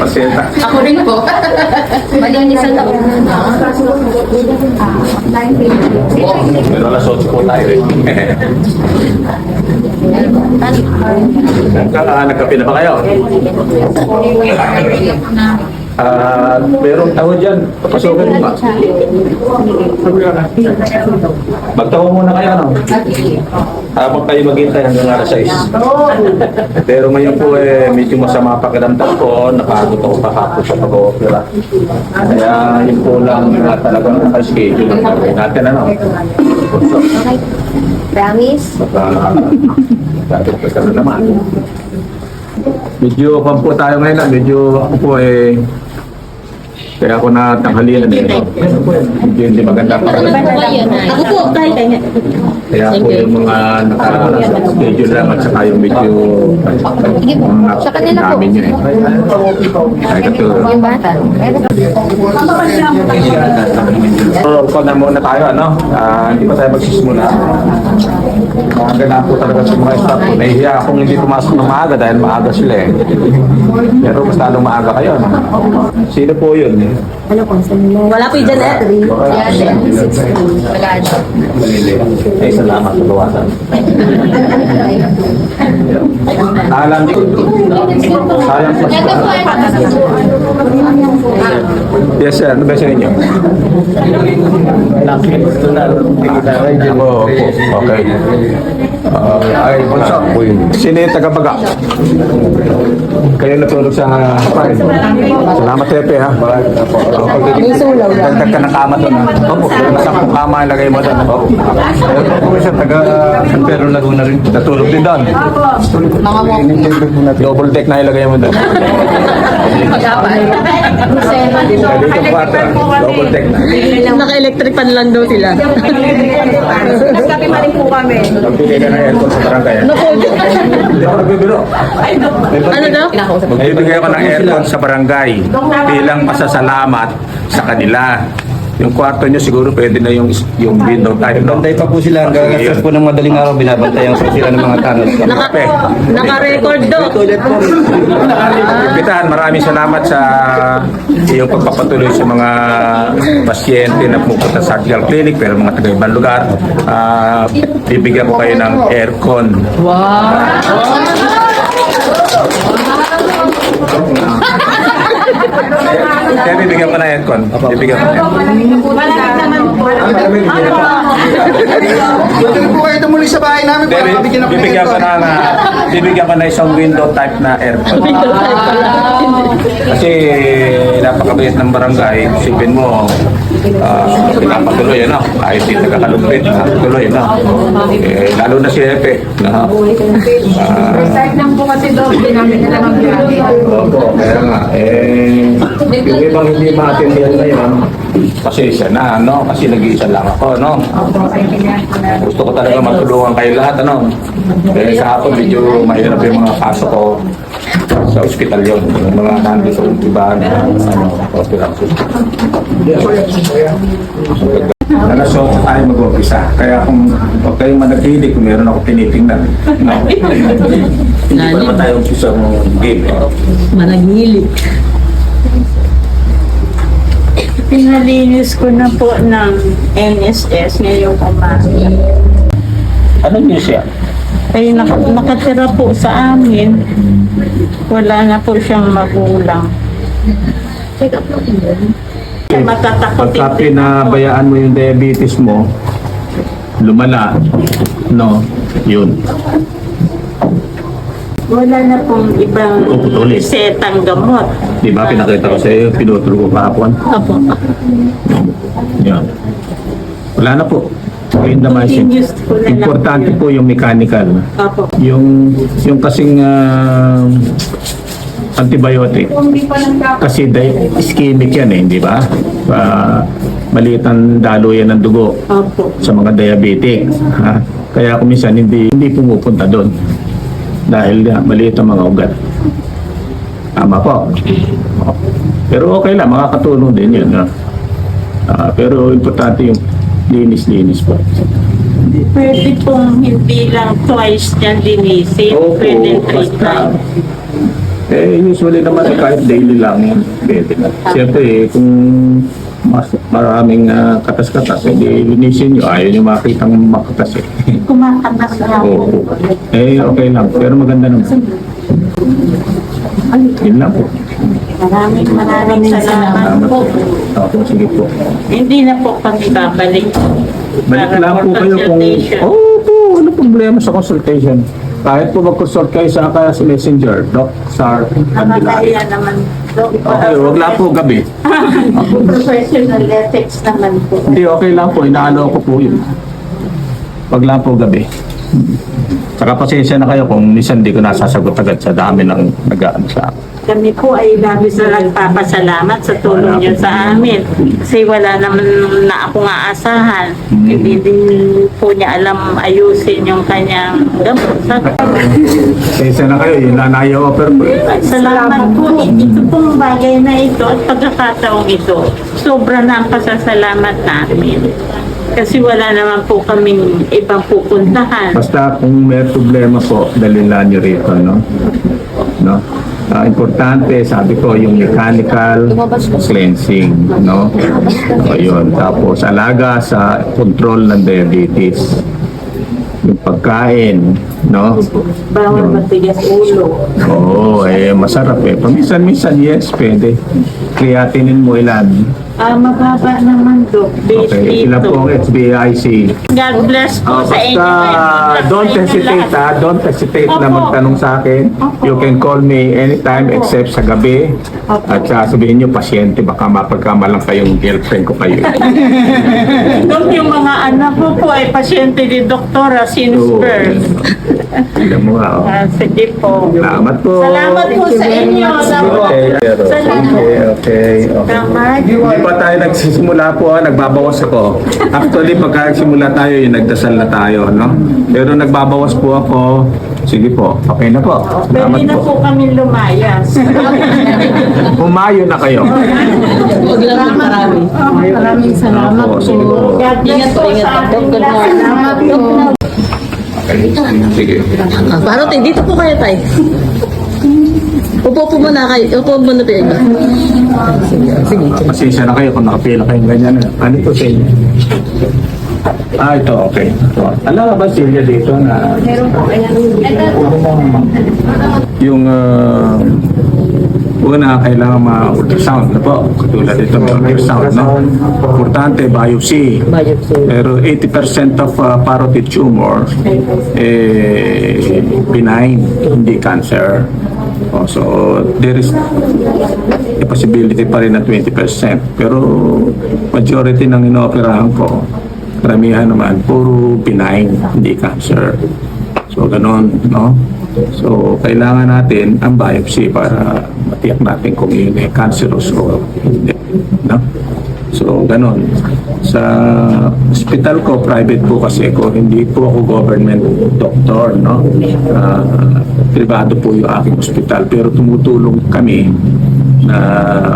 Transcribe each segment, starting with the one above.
paseta. Ako rin po. Malinis ang taon. Pero alas 8 po tayo eh. Kaka, nagkape na ba kayo? Ah, merong tao dyan. Papasokan mo ba? Magtaho muna kayo, ano? Habang kayo maghintay hanggang alas 6. Pero ngayon po eh, medyo masama pakiramdam ko. Napagod ako kahapon sa pag-opera. Kaya yun po lang na talagang naka-schedule ang gagawin natin, ano? So, Promise? baka dati ka na naman. Medyo pang po tayo ngayon, ah. medyo ako po eh, kaya ako na tanghalian eh. Medyo hindi maganda pa. Ako po, kahit kanya. Kaya po yung mga naka-schedule lang at saka yung medyo mga Sa kanila po. namin yun eh. Ay, katulad. Yung bata. So, call na muna tayo, ano? Ah, hindi pa tayo magsisimula. Maaga na po talaga sa mga staff ko. Nahihiya akong hindi pumasok ng maaga dahil maaga sila eh. Pero mas lalong maaga kayo, no? Sino po yun? Yeah. Wala po yung Janet. Wala na. Ay, salamat sa luwasan. Alam ko. Sayang pa siya. Yes, sir. Ano ba sa inyo? Ako, okay. Uh, ay, bunso. Sino yung taga-baga? Kayo natulog sa. Salamat, Tepe, ha? May sulaw lang. Dagdag ka ng kama doon? Opo. Masang kama ilagay mo doon. Opo. Pero siya, taga San Pedro Laguna rin. Natulog din doon. Mga mo. Double deck na ilagay mo doon. Mag-apay. Dito ha? double deck na. Naka-electric fan lang daw sila. Nagkape pa rin po kami. Magbigay ka ng aircon sa barangay. Hindi ako nagbibiro. Ano daw? Magbibigay ako ng aircon sa barangay bilang pasasalamat sa kanila. Yung kwarto nyo siguro pwede na yung yung window type. No? Bantay pa po sila hanggang alas po ng madaling araw binabantay ang sila ng mga tanod. Kape. Naka-record daw. Kapitan, maraming salamat sa iyong pagpapatuloy sa mga pasyente na pupunta sa Agile Clinic pero mga taga ibang lugar. Ah, bibigyan ko kayo ng aircon. Kaya bibigyan ko ng aircon. Bibigyan ko ng aircon. Pwede po kayo tumuli sa bahay namin Hindi, bi- bibigyan ko ng ah, bibigyan ko na isang window type na aircon. Kasi napakabait ng barangay, sipin mo, uh, pinapatuloy, ano, kahit di nagkakalupit, napatuloy, ano. Eh, lalo na si Epe, no? Ah, Side lang po kasi doon, hindi namin nila mag-grabe. Opo, kaya nga, eh, yung ibang hindi maintindihan ngayon, pasensya na, no? Kasi nag-iisa lang ako, no? Gusto ko talaga matulungan kayo lahat, ano? Eh, sa hapon, medyo mahirap yung mga kaso ko sa ospital yon yung mga nandito sa iba na ano, hospital. Alas 8 tayo mag-umpisa. Kaya kung huwag kayong managhilig, kung meron ako tinitingnan. No. Hindi pa naman tayo umpisa ng game. Eh. Managilik. Pinalinis ko na po ng NSS ngayong umaga. Ano news yan? Ay nak- nakatira po sa amin. Wala na po siyang magulang. Matatakotin Pagka pinabayaan mo yung diabetes mo, lumala, no, yun. Wala na pong ibang Puputulin. setang gamot. Di ba pinakita ko sa iyo, pinuturo ko kahapon? Opo. Yan. Wala na po. Siya. Continuous po na lang Importante po yung mechanical. Opo. Yung, yung kasing ah, antibiotic. Kasi di- ischemic yan eh, di ba? Uh, maliit ang dalo yan ng dugo Opo. sa mga diabetic. Ha? Kaya kung minsan hindi, hindi pumupunta doon. Dahil uh, maliit ang mga ugat. Tama po. Pero okay lang, makakatulong din yun. Ha? Ah, pero importante yung linis-linis po. Pwede pong hindi lang twice yan linisin. Opo, Pwede three times. Eh, usually naman eh, kahit daily lang, pwede na. Siyempre, eh, kung mas, maraming ah, katas-katas, eh, di linisin nyo. Ayaw nyo makita ng makatas eh. Kumakatas na ako. Oo. Eh, okay lang. Pero maganda naman. Yun lang po. Maraming maraming salamat Salamat po. po. Opo, sige po. Hindi na po kami babalik. Balik Para lang po kayo kung... consultation. Oo po, ano problema sa consultation? Kahit po mag-consult kayo sa kaya sa messenger, Doc, Sar, Candelaria. Nakakaya naman. Dok. Okay, wag lang po gabi. Professional ethics naman po. Hindi, okay lang po. Inaano ko po yun. Wag lang po gabi. Saka pasensya na kayo kung minsan di ko nasasagot agad sa dami ng nag-ano sa akin. Kami po ay labis na nagpapasalamat sa tulong niyo sa amin. Kasi wala naman na akong aasahan. Hmm. Hindi din po niya alam ayusin yung kanyang gamot. Ko, Pasensya na kayo, yun lang naya-offer po. eh. Salamat po. Ito pong bagay na ito at pagkakataong ito, sobra na ang pasasalamat namin. Kasi wala naman po kaming ibang pupuntahan. Basta kung may problema po, dalhin lang nyo rito, no? No? Ah, importante, sabi ko, yung mechanical cleansing, no? O yun. Tapos, alaga sa control ng diabetes. Yung pagkain, no? Bawal matigas ulo. Oo, eh, masarap eh. Paminsan-minsan, yes, pwede. Creatinine mo ilan? Ah, mababa naman, Dok. Okay, ilan po ang. HbA1c? God bless po Oh, sa inyo. basta don't hesitate ha, don't hesitate na Opo. magtanong sa akin. You can call me anytime except sa gabi. At sasabihin nyo, pasyente, baka mapagkamalang kayong girlfriend ko kayo. Dok, yung mga anak ko po ay pasyente ni Doktora since Oo. Alam mo nga, oh. Ah, sige po. Salamat po. Salamat po sa inyo. Okay, pero, Salamat. okay, okay, okay. Salamat. Hindi pa tayo nagsisimula po, ah, nagbabawas ako. Actually, pagka nagsimula tayo, yung nagdasal na tayo, no? Pero nagbabawas po ako. Sige po, okay na po. Salamat Pwede na po po. kami lumayas. Umayo na kayo. Huwag lang ng marami. Maraming salamat Opo, sige po. God bless Ingat po, po ingat sa ating lahat. Salamat po. Okay, sige. Ah, Parang tayo, dito po kayo tayo. Upo po muna kayo. Upo muna tayo. Sige, sige. Pasensya na kayo kung nakapila kayong ganyan. Ano ito sa inyo? Ah, ito, okay. Ito. Alam ka ba, Silvia, dito na... Yung... Uh, una, kailangan ma-ultrasound na po. Katulad ito, may ultrasound, no? Importante, biopsy. Pero 80% of uh, parotid tumor eh, benign, hindi cancer. Oh, so, there is a possibility pa rin na 20%. Pero majority ng inooperahan ko, karamihan naman, puro benign, hindi cancer. So, ganun, no? So, kailangan natin ang biopsy para matiyak natin kung yun ay cancerous o hindi, no? So, ganun. Sa hospital ko, private po kasi ako, hindi po ako government doctor, no? Ah, privado po yung aking hospital, pero tumutulong kami na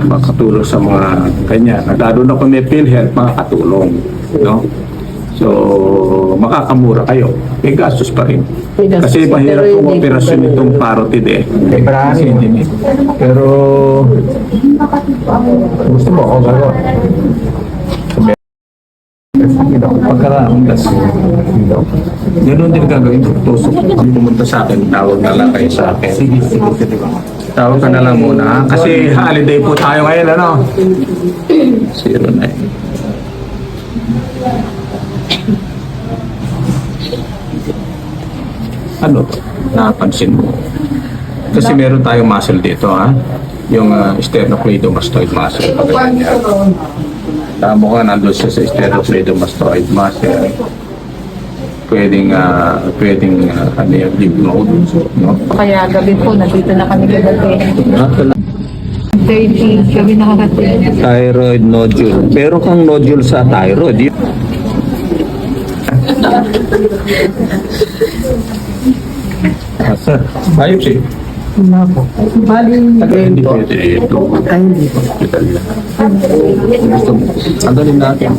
makatulong sa mga kanya. Lalo na kung may PhilHealth, makakatulong, no? So, makakamura kayo. May gastos pa rin. May gastos. Kasi mahirap Pero pong hindi operasyon itong parotid eh. Kasi hindi eh. Pero, gusto mo ako gano'n. Pagkaraan das. Ganun din gagawin ko. Tusok. Ang pumunta sa akin, tawag na lang kayo sa akin. Sige, sige, sige. Tawag ka na lang muna. Kasi holiday po tayo ngayon, ano? Zero nine. Ano? Napansin mo. Kasi meron tayong muscle dito, ha? Yung uh, sternocleidomastoid muscle. Tama ka, nandun siya sa sternocleidomastoid muscle. Pwedeng, ah, pwedeng, uh, ano yung lymph node, no? Kaya gabi po, nandito na kami kagabi. 30, gabi nakarating. Thyroid nodule. Pero kang nodule sa thyroid, yun. Asa? Biopsy. Wala po. Bali, Hindi pwede ito. ay hindi po. Gusto mo? Tanggalin natin.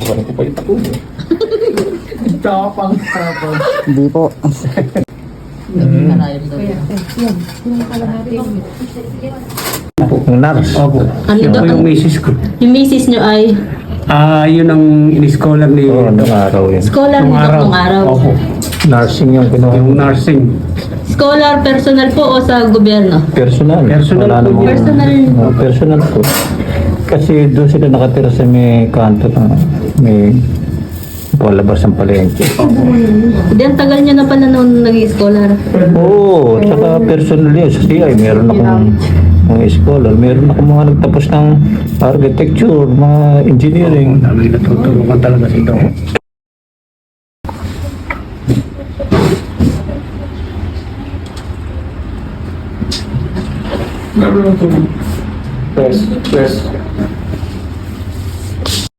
Parang ko pa yung tako. Tapang. Hindi po. Yung nurse. Opo. Ano Yun daw? po yung misis ko. Yung misis nyo ay Ah, yun ang in-scholar ni Oo, nung araw yun. scholar nung araw. nung araw. Opo. Nursing yung kinuha. Yung nursing. Scholar personal po o sa gobyerno? Personal. Personal Wala po namang- yun. Personal. Oo, personal po. Kasi doon sila nakatira sa may kanto na may palabas ng palengke. Hindi, ang tagal nyo na pala nung nag-scholar. Oo, tsaka personal yun. Sa CI, meron akong mga scholar. Meron akong mga nagtapos ng architecture, mga engineering. Dami natutulungan talaga si Doc. There's, there's